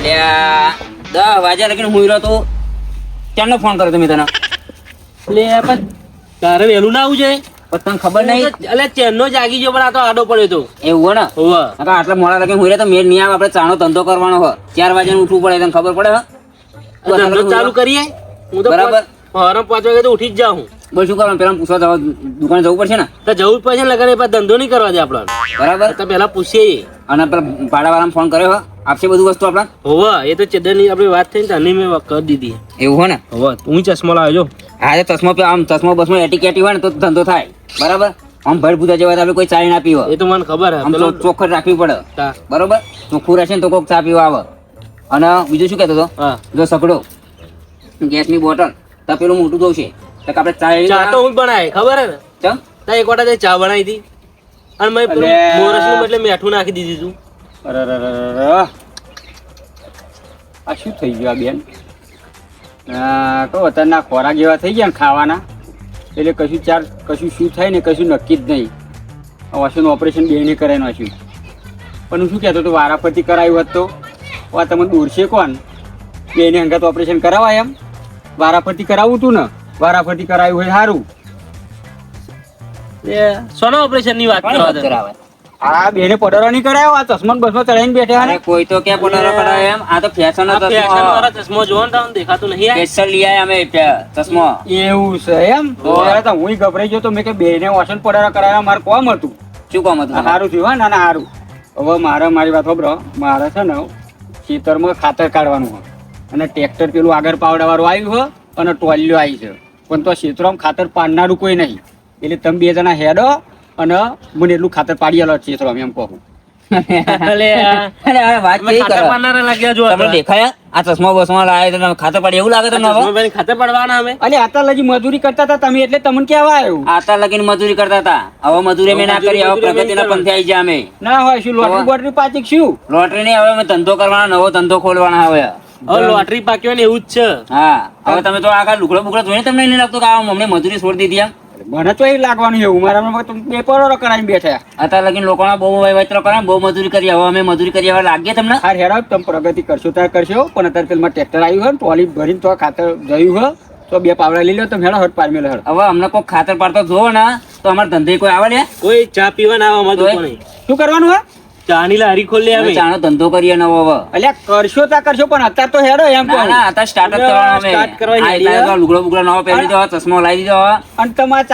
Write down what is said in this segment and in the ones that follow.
અલ્યા દસ વાગ્યા લગીને હું રહ્યો તો ક્યાંનો ફોન કર્યો તમે તને? એટલે પણ તારે વહેલું ના આવું છે? પણ તને ખબર નહીં? એટલે ચેનનો જાગી ગયો પણ આ તો આડો પડ્યો તો. એવું ને? હોવ. આટલા મોડા લગીને હું તો મેળ નહીં આવે આપણે ચાનો ધંધો કરવાનો હોય. ચાર વાગ્યાનું ઉઠવું પડે તને ખબર પડે હે? ધંધો ચાલુ કરીએ? હું તો બરાબર. હરમ પાંચ વાગે તો ઉઠી જ જાઉં. બોલ શું કરવાનું? પેલા પૂછવા જવા દુકાને જવું પડશે ને? તો જવું જ પડશે ને લગાડે પછી ધંધો નહીં કરવા દે આપણે. બરાબર. તો પેલા પૂછીએ અને પેલા ભાડાવાળાને ફોન કર્યો આપશે બધું વસ્તુ આપણા? હોવે એ તો ચેદરની આપણી વાત થઈ ને તને મેં કરી દીધી. એવું હોય ને? હોવે હું ચશ્મા લાવ્યો હા એ ચશ્મો આમ ચશ્મો બસમો એટીકેટી હોય ને તો ધંધો થાય. બરાબર? આમ ભર જેવા આપણે કોઈ ચાઈ ના પીવો એ તો મને ખબર આમ તો ચોખ્ખર રાખવી પડે. તા. બરોબર? ચોખ્ખું રહેશે ને તો કોઈક ચા પીવા આવે. અને બીજું શું કહેતો હતો? જો સકડો ગેસની બોટલ પેલું મોટું જોશે. તો આપણે ચા તો હું બનાય ખબર હે ને? ચા એક વાટા ચા બનાવી હતી. અને મેં. મોરસનું એટલે મીઠું નાખી દીધું તું. આ શું થઈ ગયું આ બેન? તો અત્યારના ખોરાક એવા થઈ ગયા ને ખાવાના. એટલે કશું ચાર કશું શું થાય ને કશું નક્કી જ નહીં. આ વાસણનું ઓપરેશન બેને કરાવીને વાસ્યું. પણ હું શું કહેતો તો વારાફરતી કરાયું હોત તો? આ તમે દોરશે કોણ? બેને હંગાત ઓપરેશન કરાવાય એમ? વારાફરતી કરાવવું તું ને? વારાફરતી કરાવ્યું હોય સારું સોના ઓપરેશનની વાત કરવા? આ બેને પડારો નહીં કરાયો? આ ચશ્મા બસમાં ચડાઈને બેઠા ને? કોઈ તો કે પડારો કરાયો એમ? આ તો ફેશન હતો ફેશન વાળા ચશ્મો જોવો ને તમને દેખાતું નહીં આ? સ્પેશિયલ લઈ આયા અમે ચશ્મો. એવું છે એમ? ત્યારે તો હું ગભરાઈ ગયો તો મેં કે બેને ઓશન પડારો કરાયો મારે કોમ હતું? શું કોમ હતું? સારું થયું ના ના સારું હવે મારે મારી વાત ખબર મારે છે ને ખેતરમાં ખાતર કાઢવાનું હોય. અને ટ્રેક્ટર પેલું આગળ પાવડા વાળું આવ્યું હોય અને ટોલિયો આવી છે. પણ તો ખેતરમાં ખાતર પાડનારું કોઈ નહીં. એટલે તમે બે જણા હેડો અને મને એટલું ખાતર પાડી આલો ખેતરમાં એમ કહું અલે આ- અરે આ વાત તમે કેવી ખાતર કરો? પાડનારા લાગ્યા જો તમને આપણે. દેખાયા? આ ચશ્મા બસમાં લાયા ખાતર પાડી એવું લાગે તમને આ હવે? ચશ્મા પહેરીને ખાતર પાડવાના અમે? અલે આતા લગી મજૂરી કરતા હતા તમે એટલે તમને કેવા આવ્યું. આતા લગીને મજૂરી કરતા હતા. હવે મજૂરી મેં ના કરી હવે મજૂરી અમે પંથે આવી જાય અમે. ના હોય શું લોટરી બોટરી પાછી શું? લોટરી ને હવે ધંધો કરવાનો નવો ધંધો ખોલવાના હવે. હવે લોટરી પાક્યો ને એવું જ છે. હા હવે તમે તો આગળ લુકડો બુકડો જોઈને તમને નહીં લાગતું કે આ મમ્મી મજૂરી છોડી દીધી એમ? મને તો એ લાગવાનું એવું મારા પરોરો કરાવીને બેઠા. અત્યારે લગીન લોકોના બહુ વહીવટો કરે બહુ મજૂરી કરી હવે અમે મજૂરી કરી હવે લાગીએ તમને? હા હેરાવ તમે પ્રગતિ કરશો ત્યારે કરશો પણ અત્યારે પેલા ટ્રેક્ટર આવ્યું હોય ને ટ્રોલી ભરીને તો ખાતર જયું હોય તો બે પાવડા લઈ લો તમે હેડો હટ પાર મેલો હવે અમને કોઈ ખાતર પાડતો જોવો ને તો અમારા ધંધે કોઈ આવે ને? કોઈ ચા પીવા ના આવે અમારી શું કરવાનું હોય? ચાની લારી ખોલી આવે. ચાનો ધંધો કરીએ નવો હવે. અલ્યા કરશો તા કરશો પણ અત્યારે તો હેડો એમ ના ના અત્યારે સ્ટાર્ટ જ કરવાનો અમે. સ્ટાર્ટ કરવા તો લુગડો બુગડો નવો પહેરી દો ચશ્મો લાવી દીધો અને તમારે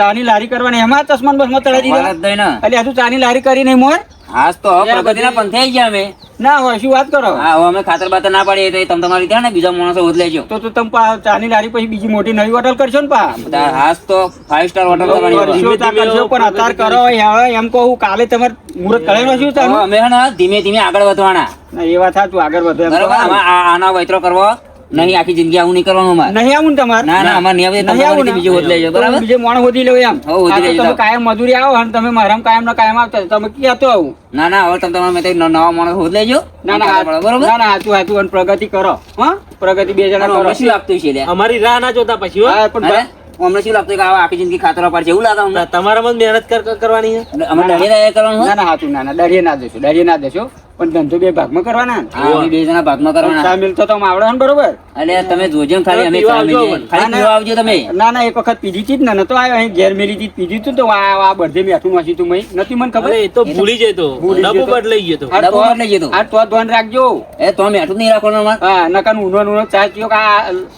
ચાની લારી કરવાની એમાં ચશ્મા બસમાં ચડાવી દીધો? અલ્યા હજુ ચાની લારી કરી નહીં મોર? હાસ તો પ્રગતિના પંથે આવી ગયા અમે. ના હોય શું વાત કરો? હા અમે ખાતર બાતર ના પાડીએ તો તમે તમારી ત્યાં ને બીજા માણસો હોદ લેજો. તો તો તમે પા- ચાની લારી પછી બીજી મોટી નવી હોટલ કરશો ને પા? હાસ તો ફાઈવ સ્ટાર હોટલ કરવાની તા પણ અત્યારે કરો હવે એમ કહું કાલે તમારે મુહૂર્ત કરેલો શું તમે અમે ને ધીમે ધીમે આગળ વધવાના. એ વાત સાચું આગળ વધે. આના વૈતરો કરવો. નહીં આખી જિંદગી આવું નહીં કરવાનું અમારે. નહીં આવું ને તમારે? ના ના અમારે નહીં આવે નહીં આવું ને? બીજું હોદ લેજો બરાબર? બીજે મોણ હોદી લેવું એમ. હો, હોદી લેજો તમે કાયમ મજૂરી આવો અને તમે મારામ કાયમ ના કાયમ આવતા તમે ક્યાં તો આવું? ના ના હવે તમે તમારે મેં તો નવા માણસ હોદ લેજો. ના ના બરાબર? ના ના હાચું હાચું અને પ્રગતિ કરો. હા? પ્રગતિ બે જણા કરો. શું લાગતું છે અમારી રાહ ના જોતા પછી હો. પણ અમને શું લાગતું કે આવા આખી જિંદગી ખાતરો પાડશે? એવું લાગે અમને? તમારામાં મહેનત કર- કર- કરવાની છે. અમે ડરી રહ્યા કરવાનું ના ના હાચું ના ના ડરીએ ના દેશો ડરીએ ના દેશો પણ ધંધો બે ભાગમાં કરવાના. બે જણા ભાગમાં કરવાના. સામેલ તો તમે આવડે ને બરોબર. અને તમે જોજો ખાલી અમે ચા આવજો ખાલી પીવા આવજો તમે. ના ના એક વખત પીધી હતી ને તો આવ્યો. અહીં ઘેર મેલી હતી પીધી હતી તો આ આ બધે બેઠું નાસી તું મય. નથી મને ખબર? એ તો ભૂલી જતો. ડબ્બો જતો. બદલાઈ ગયો તો. ડબ્બો બદલાઈ જતો. આ તો ધ્યાન રાખજો. એ તો મેઠું નહીં રાખવાનો અમારે? હા નકન ઉનો ઉનો ચા પીઓ કા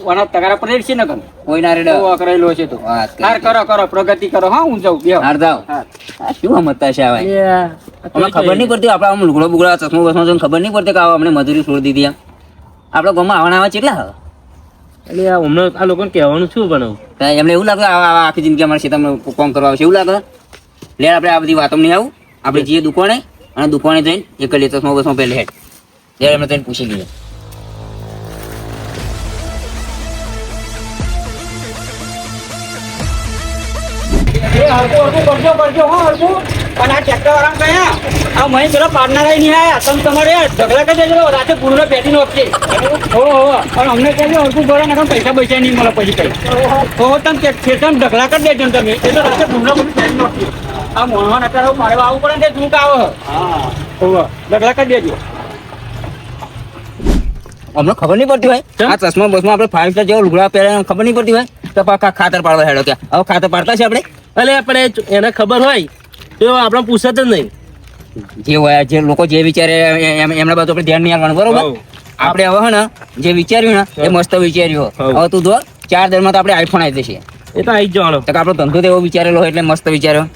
વણા તગારા પર છે નકન કોઈ ના રેડો. ઓ કરેલો છે તો. હાર કરો. કરો પ્રગતિ કરો. હા હું જાઉં. બે હાર જાઓ. આ શું સમજતા છે આવા? ખબર નહીં પડતી આપડા આમ લુગડો બુગડો ચશ્મો બસમો જોઈને ખબર નહીં પડતી કે આવા અમને મજૂરી છોડી દીધી આમ આપણા ગામમાં આવવાના આવા કેટલા હવે? એટલે આ હમણાં આ લોકોને કહેવાનું શું બનાવું? એમને એવું લાગે આખી જિંદગી અમારે તમને કામ કરવા આવશે. એવું લાગે? લે આપણે આ બધી વાતો નહીં આવું. આપણે જઈએ દુકાને અને દુકાને જઈને એક લે ચશ્મો વર્ષમાં પહેલે હેડ ત્યારે એમને જઈને પૂછી લઈએ. એ હરખું હરખું કરજો કરજો હો હરખું. પણ આ ટ્રેક્ટર વાળા કયા? આ મહી પેલા પાડનારા નહીં આયા. તમે તમારે ઢગલા કરી દેજો રાતે પૂરો પેટી નો આપશે હો હો. પણ અમને કહેજો હરખું ભરો ને પૈસા પૈસા નહીં મળે પછી કઈ. હો તમે ખેતર ઢગલા કરી દેજો તમે. એટલે રાતે પૂરો બધું પેટી નો આપશે આ મોહન અત્યારે મારે આવવું પડે ને ઝૂક આવે. હા હો કરી દેજો. અમને ખબર નહીં પડતી હોય? આ ચશ્મા બસમાં આપણે ફાઈવ સ્ટાર જેવો લુગડા પહેર્યા ખબર નહીં પડતી હોય તો ખાતર પાડવા હેડો ત્યાં. હવે ખાતર પાડતા છે આપણે? અલે આપણે એને ખબર હોય તો આપણે પૂછત જ નહીં. જે હોય જે લોકો જે વિચારે એમના બાજુ આપણે ધ્યાન નહીં આપવાનું બરોબર? આપણે હવે ને જે વિચાર્યું ને એ મસ્ત વિચાર્યું હવે. તું જો ચાર દરમાં તો આપણે આઈફોન આવી જશે. એ તો આવી જ જવાનો. તો આપણો ધંધો તો એવો વિચારેલો એટલે મસ્ત વિચાર્યો.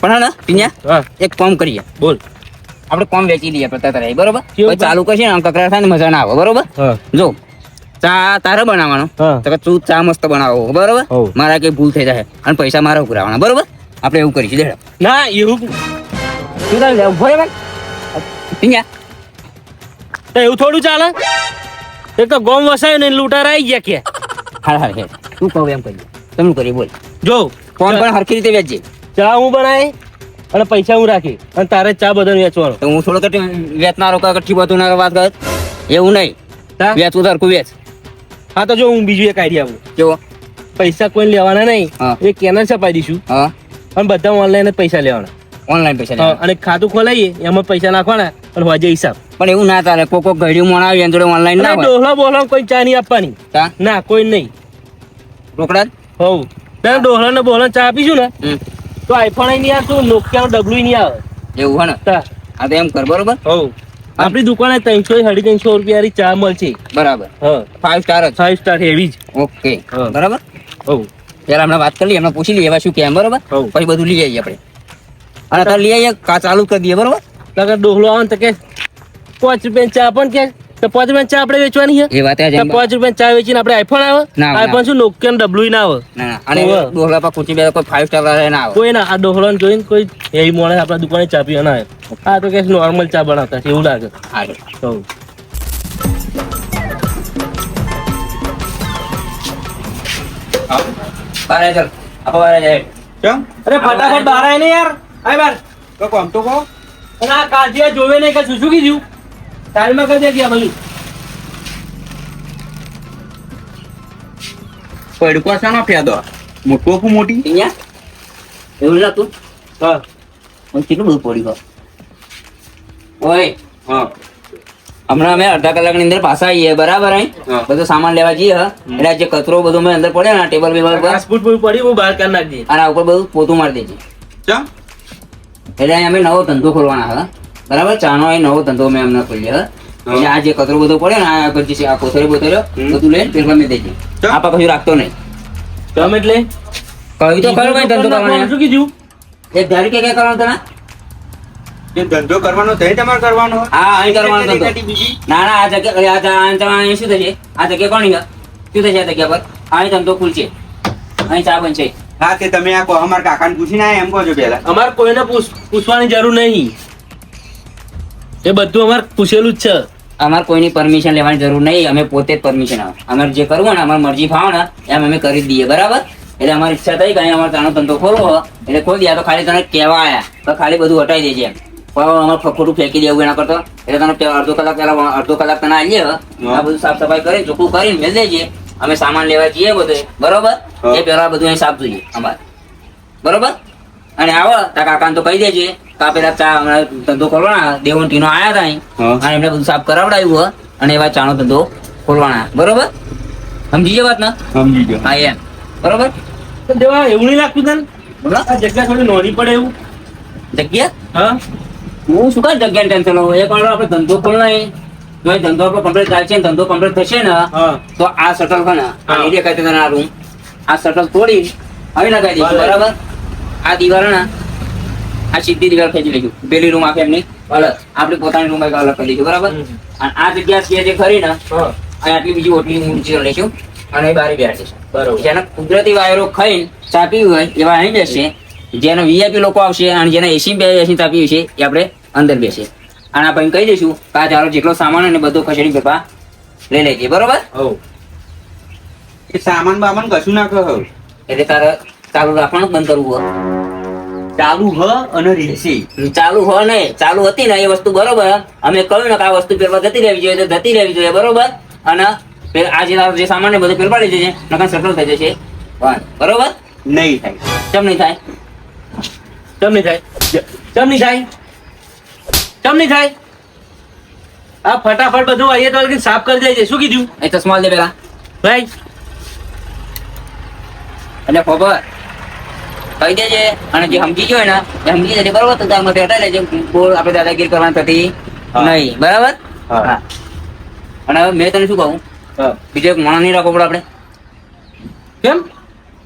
પણ હા ને ટીન્યા એક કામ કરીએ. બોલ. આપણે કોમ વેચી લઈએ તારે બરોબર? ચાલુ કરશે ને કકરા થાય ને મજા ના આવે બરોબર? જો ચા તારે બનાવવાનો. તો કે તું ચા મસ્ત બનાવો બરોબર? મારા કઈ ભૂલ થઈ જાય અને પૈસા મારા ઉઘરાવાના બરોબર? આપણે એવું કરીશું દેડો. ના એવું તું તારે લે, ઊભો રે ભાઈ તો એવું થોડું ચાલે? એક તો ગોમ વસાય ને લૂંટાર આવી ગયા કે. હા હા હે તું કહું એમ કરીએ? તમે કરીએ? બોલ. જો ફોન પણ હરખી રીતે વેચજે. ચા હું બનાવી અને પૈસા હું રાખી અને તારે ચા બધાને વેચવાનો. તો હું થોડો વેચનારો કઠી બધું ના વાત કર? એવું નહીં? વેચવું સરખું વેચ. હા તો જો હું બીજું એક આઈડિયા આપું. કેવો? પૈસા કોઈ લેવાના નહીં. એ કેનર છપાઈ દઈશું. હા. અને બધા ઓનલાઈન જ પૈસા લેવાના. ઓનલાઈન પૈસા. અને ખાતું ખોલાઈએ એમાં પૈસા નાખવાના પણ હોજે હિસાબ. પણ એવું ના તારે કોઈ કોઈ ઘડિયું મોણ આવી એની જોડે ઓનલાઈન ના હોય. ડોહલા બોહલા કોઈ ચા નહીં આપવાની. ના કોઈ નહીં. રોકડા? હોવ તને ડોહલા ને બોહલા ચા આપીશું ને તો આઈફોન નહીં આવતું નોકિયાનું ડબલું નહીં આવે. એવું હે ને? હા તો એમ કર બરોબર? હોવ આપણી દુકાને ત્રણસો સાડી ત્રણસો રૂપિયાની ચા મળશે. બરાબર. હા. ફાઈવ સ્ટાર જ. ફાઈવ સ્ટાર હેવી જ. ઓકે બરાબર? હોવ પેલા હમણાં વાત કરી લઈએ એમને પૂછી લઈએ એવા શું કેમ બરાબર? પછી બધું લઈ આવીએ આપણે. અને અત્યારે લઈ આવીએ કા ચાલુ કરી દઈએ બરાબર? ડોહલો આવે ને તો કે પાંચ રૂપિયા ચા પણ કે. તો પાંચ રૂપિયા ચા આપણે વેચવાની છે? એ વાત તો પાંચ રૂપિયા ચા વેચીને આપણે આઈફોન આવે? ના, ના. આઈફોન શું નોકિયા ડબલું ના આવે? ના ના. અને ડોહલા પર કુચી બે કોઈ ફાઈવ સ્ટાર ના આવે. કોઈ ના આ ડોહલાને જોઈને કોઈ એવી મોડે આપણા દુકાને ચા પીવા ના આવે. આ તો કે નોર્મલ ચા બનાવતા એવું લાગે. હારું. બારે ચાલ. આપો બારે જાય કેમ? અરે ફટાફટ બહાર ને યાર. આય બાર. તો કોમ તો કહો. અને આ કાંતિયા જોવે નહીં કે શું શું કીધું કદે કરી ગયા બધું પડકો શાનો ફેદો. મોટો કુ મોટી? અહીંયા? એવું નતું હા. મને કેટલું બધું પડી ગયો ઓય હા. હમણાં અમે અડધા કલાકની અંદર પાછા આવીએ બરાબર અહીં? હા. બધો સામાન લેવા જઈએ એટલે આ જે કચરો બધો મેં અંદર પડ્યો ને ટેબલ બેબલ પર. પાસપોર્ટ પર પડી હું બહાર કાઢી નાખજે અને ઉપર બધું પોતું મારી દેજે. એટલે અહીં અમે નવો ધંધો ખોલવાના હા? બરાબર? ચાનો એ નવો ધંધો મેં અમને ખોલ્યો હા. આ જે કચરો બધો પડ્યો ને આ આગળ છે આ કોથળે બોથળ્યો બધું લઈને પેલા મેં દેજો આ કશું રાખતો નહીં. ગમે એટલે? કહ્યું તો ખરું કઈ ધંધો કરવાનો. શું કીધું? એક ધારી કે ક્યાં કરવાનું તને? જે ધંધો કરવાનો તે તમારે કરવાનો. હા અહીં કરવાનો ધંધો. ના ના આ જગ્યા આ જગ્યા અહીં શું થશે? આ જગ્યા કોણ છે? શું થશે આ જગ્યા પર? અહીં ધંધો ખુલશે અહીં ચા બનશે. હા તે તમે આ કો અમારા કાકાને પૂછીને ના એમ કહો છો પેલા અમારે કોઈને પૂછવાની જરૂર નહીં. એ બધું અમારે પૂછેલું જ છે. અમારે કોઈની પરમિશન લેવાની જરૂર નહીં. અમે પોતે જ પરમિશન આવે અમારે જે કરવું ને અમારી મરજી ફાવે ને એમ અમે કરી દઈએ. બરાબર? એટલે અમારી ઈચ્છા થઈ કે અહીં અમારે તાનો ધંધો ખોલવો એટલે ખોલી દે. તો ખાલી તને કહેવા આયા તો ખાલી બધું હટાઈ દેજે એમ. પણ અમારે ખોટું ફેંકી દેવું એના કરતો. એટલે તને અડધો કલાક પહેલા અડધો કલાક તને આવીએ આ બધું સાફ સફાઈ કરી ચોખ્ખું કરીને મેળ દેજે. અમે સામાન લેવા જઈએ બધું. બરોબર? એ પેલા બધું અહીં સાફ જોઈએ. અમારે. બરોબર? અને આવો તા કાકા તો કહી દેજે કા પેલા ચા હમણાં ધંધો ખોલવાના દેવન ટીનો આયા તા અને એમને બધું સાફ કરાવડાવ્યું અને એવા ચાનો ધંધો ખોલવાના બરોબર? સમજી ગયા વાત ને સમજી ગયો. હા એમ. બરોબર? દેવા એવું નહીં લાગતું તને? જગ્યા થોડી નોની પડે એવું. જગ્યા? હા. હું શું કાંઈ જગ્યાની ટેન્શન લઉં એક વાર આપણે ધંધો ખોલવાય. જો ધંધો આપણો કમ્પ્લીટ થાય છે ધંધો કમ્પ્લીટ થશે ને તો આ શટલ છે ને આ. એરિયા તને આ રૂમ આ શટલ તોડી આવી લગાવી દઈશું. બરાબર. આ દિવાલ ને આ સીધી દિવાલ ખેંચી લઈશું પેલી રૂમ આખી એમની અલગ. આપણી પોતાની રૂમ અલગ કરી દઈશું બરાબર? અને આ જગ્યા છે જે ખરી ને આટલી બીજી ઓટલી ઊંચી લઈશું અને બારી બેઠીશું બરોબર. જેના કુદરતી વાયરો ખાઈને ચાપી હોય એવા અહીં બેસશે જેના વીઆઈપી લોકો આવશે અને જેના એસી બે એસી ચાપી છે એ આપણે અંદર બેસે અને આપણે કહી દઈશું કે આ ચાલો જેટલો સામાન હોય ને બધું ખસેડી પેપા લઈ લેજે બરોબર? સામાન બામાન કશું ના કહો એટલે તારે ચાલુ રાખવાનું બંધ કરવું ચાલુ હ અને રહેશે. ચાલુ હ ને ચાલુ હતી ને એ વસ્તુ બરોબર. અમે કહ્યું ને કે આ વસ્તુ પેરવા જતી રહેવી જોઈએ જતી રહેવી જોઈએ બરોબર? અને પે- આ જે જે સામાન બધું પેરવા જશે નકર સફળ થઈ જશે. બરોબર? નહીં થાય. કેમ નહીં થાય? કેમ નહીં થાય? કેમ નહીં થાય? કેમ નહીં થાય? આ ફટાફટ બધું આઈએ તો સાફ કરી દેજે. શું કીધું? એ ચશ્મા દે પેલા. ભાઈ. અને ખબર. કહી દેજે. અને જે સમજી ગયો ને એ સમજી જશે બરોબર તો તાર બેઠા હટાઈ બોલ આપણે દાદાગીરી કરવાની થતી નહીં બરાબર? હા. અને હવે મેં તને શું કહું? બીજો એક માણસ નહીં રાખવો પડે આપણે? કેમ?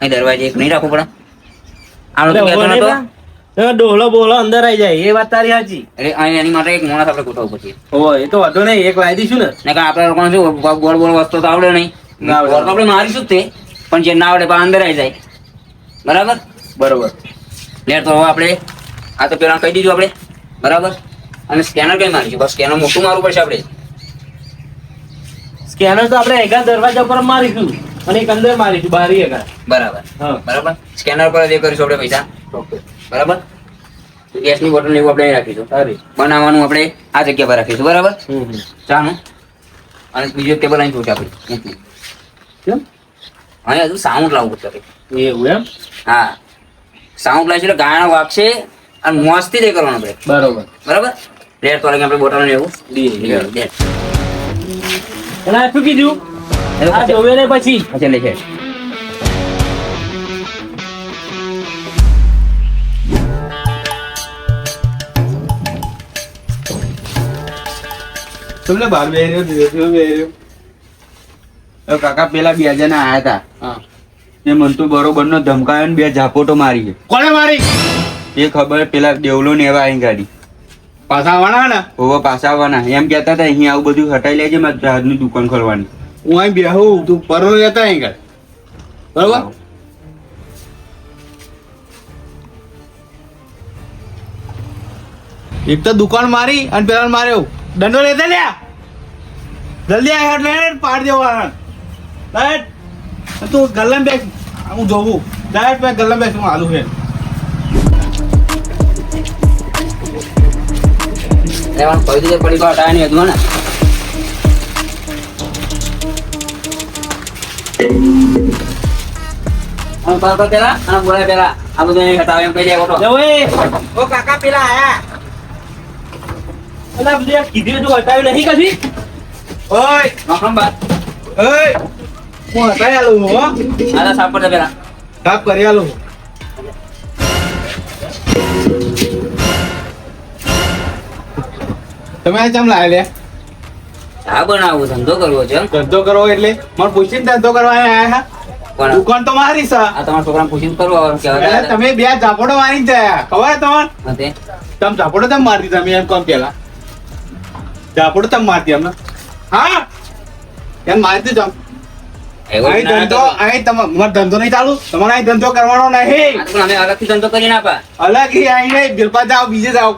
અહીં દરવાજે એક નહીં રાખવો પડે. આનો તું નહીં નતો? ડોહલો બોહલો અંદર આવી જાય એ વાત તારી સાચી. એટલે અહીં એની માટે એક માણસ આપણે ગોઠવવું પડશે. હોય એ તો વાંધો નહીં એક લાવી દઈશું ને. ને આપણે આપણા લોકોને શું ગોળ ગોળ વસ્તુ તો આવડે નહીં. ગોળ તો આપણે મારીશું જ તે પણ જે ના આવડે પણ અંદર આવી જાય. બરાબર? બરોબર. લેટ તો હવે આપણે આ તો પેલા કહી દીધું આપણે. બરાબર? અને સ્કેનર કઈ મારીશું? બસ સ્કેનર મોટું મારવું પડશે આપણે. સ્કેનર તો આપણે એકા દરવાજા પર મારીશું અને એક અંદર મારીશું બારી એકા બરાબર. હા. બરાબર? સ્કેનર પર એ કરીશું આપણે પૈસા. બરાબર? ગેસની બોટલ એવું આપણે રાખીશું. સારી બનાવવાનું આપણે આ જગ્યા પર રાખીશું. બરાબર. ચાનું અને બીજું ટેબલ અહીં જોશે આપણે. કેમ? હજુ સાઉન્ડ લાવવું પડશે. એવું એમ? હા. સાઉન્ડ લાવીશું એટલે ગાયણ વાગશે અને મોજથી તે કરવાનું આપણે બરોબર. બરાબર? પ્લેયર તો આપણે બોટલ ને એવું. અને આ શું કીધું. આ જોવે ને પછી? પછી લે છે તમને બાર બે રહ્યો દિવસ બે રહ્યો હવે કાકા પેલા બે જણા આયા હતા. હા. એ મંતુ બરોબર નો ધમકાયો ને બે ઝાપોટો મારી કોને મારી? એ ખબર પેલા દેવલો ને એવા અહીં ગાડી. પાછા આવવાના ને? હોવો પાછા આવવાના. એમ કહેતા હતા અહીં આવું બધું હટાઈ લેજે મારે જહાજની દુકાન ખોલવાની. હું અહીં બેહું તું પરો રહેતા અહીં ગાડી બરોબર? એક તો દુકાન મારી અને પેલા માર્યો. દંડો લેતા લ્યા. જલ્દી આ હેડ પાડ દેવાના ડાયટ તું ગલ્લામાં બેસ. હું જોઉં. ડાયરેક્ટ મેં ગલ્લામાં બેસ હું હાલું છે લેવાનું કહી દીધું પડી ગયો ટાયા નહીં હતું ને. આમ પાર કર પેલા આ બધું એમ કહી દે ઓટો ઓ કાકા પેલા આયા. અલા બધું કીધું તું હટાવ્યું નહીં કદી ઓય. નોકરમ બાદ ઓય. હટાઈ આલું હો આ સાફ કરજે પેલા સાફ કરી આલું તમે આ ચમ લાવે લે? ચા બનાવવું ધંધો કરવો છે ધંધો કરવો એટલે? મને પૂછીને ધંધો કરવા આયા હા? દુકાન તો મારી છે. આ તમારા છોકરાને પૂછીને કરવો હવે કે તમે બે ઝાપડો મારીને જયા. ખબર તમારે હા તમે ઝાપડો તમે મારતી તમે એમ કોમ પેલા? ઝાપડો તમે મારતી અમને? હા? એમ મારતી જમ એવું અહીં ધંધો અહીં તમારે ધંધો નહીં ચાલુ. તમારે અહીં ધંધો કરવાનો નહીં. આ તો પણ અમે અલગથી ધંધો કરી નાખા અલગ અહીં નહીં જાઓ બીજે જાઓ.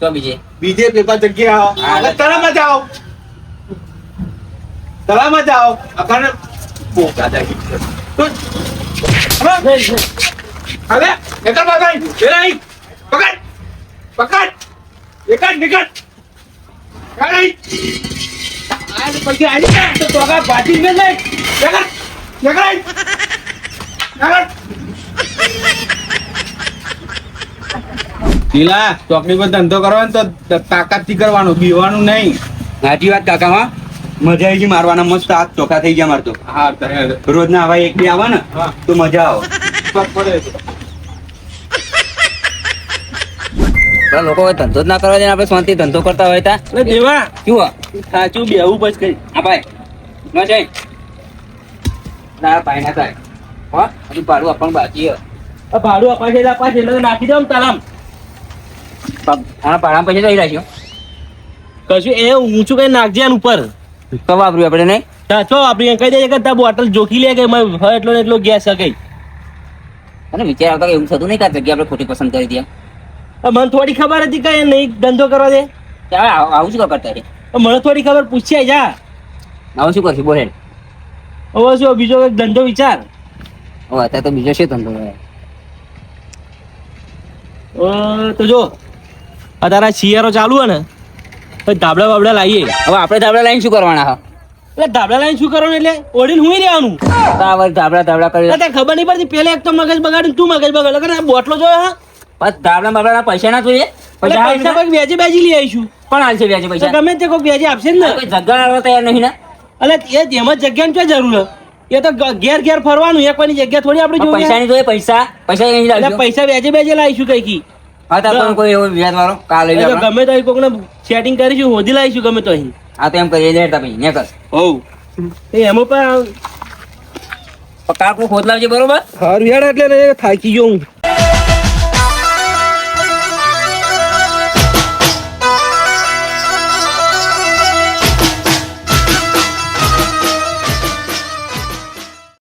તો બીજે. બીજે પેપા આવો. આગળ તળાવમાં જાઓ. તળાવમાં જાઓ. અકાને પોકા જાગી હવે હવે એકલ પેલા અહીં પકડ. પકડ. એકડ નીકળ. કાઢ અહીં. પછી આવી જા તો તોગા બાજી મેં લઈ. નીકળ નીકળ અહીં. નીકળ લીલા ચોકડી પર ધંધો કરવાનો તો તાકાતથી કરવાનો બીવાનું નહીં. સાચી વાત કાકા હા? મજા આવી ગઈ મારવાના મસ્ત હાથ ચોખા થઈ ગયા મારતો હા રોજ ના આવા એક બે આવે ને હા. તો મજા આવે. પડે છે. પેલા લોકો ધંધો જ ના કરવા દે આપણે શાંતિ ધંધો કરતા હોય તા. એટલે દેવા. શું? સાચું બેહવું પછી કઈ. હા ભાઈ. ન જાય ના ભાઈ ના થાય હો? હજુ ભાડું આપણને બાકી હે. ભાડું અપાશે એટલે અપાશે એટલે નાખી દઉં તારામ હા પણ પછી તો રાખ્યો કશું એ ઊંચું કઈ નાખજે આન ઉપર. તો વાપર્યું આપણે નહીં? તા છો કહી દઈએ કે તા બોટલ જોખી લે કે એટલો એટલો ગેસ કઈ. અને વિચાર આવતા એવું થતું નહીં કે જગ્યા આપણે ખોટી પસંદ કરી દઈએ મને થોડી ખબર હતી કે નહીં ધંધો કરવા દે? આવું શું કરતા રે મને થોડી ખબર પૂછ્યા જા. આવું શું કરશું? બોલે. હવે શું બીજો એક ધંધો વિચાર? હવે અત્યારે તો બીજો છે ધંધો? તો જો અત્યારે તારા શિયાળો ચાલુ હે ને તો ધાબળા બાબડા લાવીએ. હવે આપણે ધાબળા લાવીને શું કરવાના હા? એટલે ધાબળા લાવીને શું કરવાનું? એટલે ઓડીને હું રહેવાનું. ધાબળા ધાબળા કરી ખબર નહીં પડતી પેલે એક તો મગજ બગાડીને તું મગજ બગાડ. બોટલો જોયો હા? બસ ધાબળા બાબળાના પૈસા ના જોઈએ? પૈસા પૈસા પછી વેચી બેજી લઈ આવીશું. કોણ હાલશે વ્યાજે પૈસા? ગમે તે કોઈ વ્યાજે આપશે ને. કોઈ જગ્યા આવવા તૈયાર નહીં ને? અલે એ જેમાં જગ્યાની શું જરૂર એ તો ઘેર ઘેર ફરવાનું એક કોઈની જગ્યા થોડી આપણે જોઈએ પૈસા પૈસાની જોઈએ પૈસા પૈસા કઈ એટલે લાવજો. પૈસા વ્યાજે બેજે લાવીશું કઈ કી હા તો પણ કોઈ એવો વ્યાજ વાળો? કાલે ગમે તો કોકને સેટિંગ કરીશું હોધી લાવીશું ગમે તો અહીં. આ તો એમ કરીએ લેતા પછી ને કર. એ એમાં પણ કાકુ ખોદ લાવજે બરોબર? હારું હેડ એટલે થાકી ગયો હું.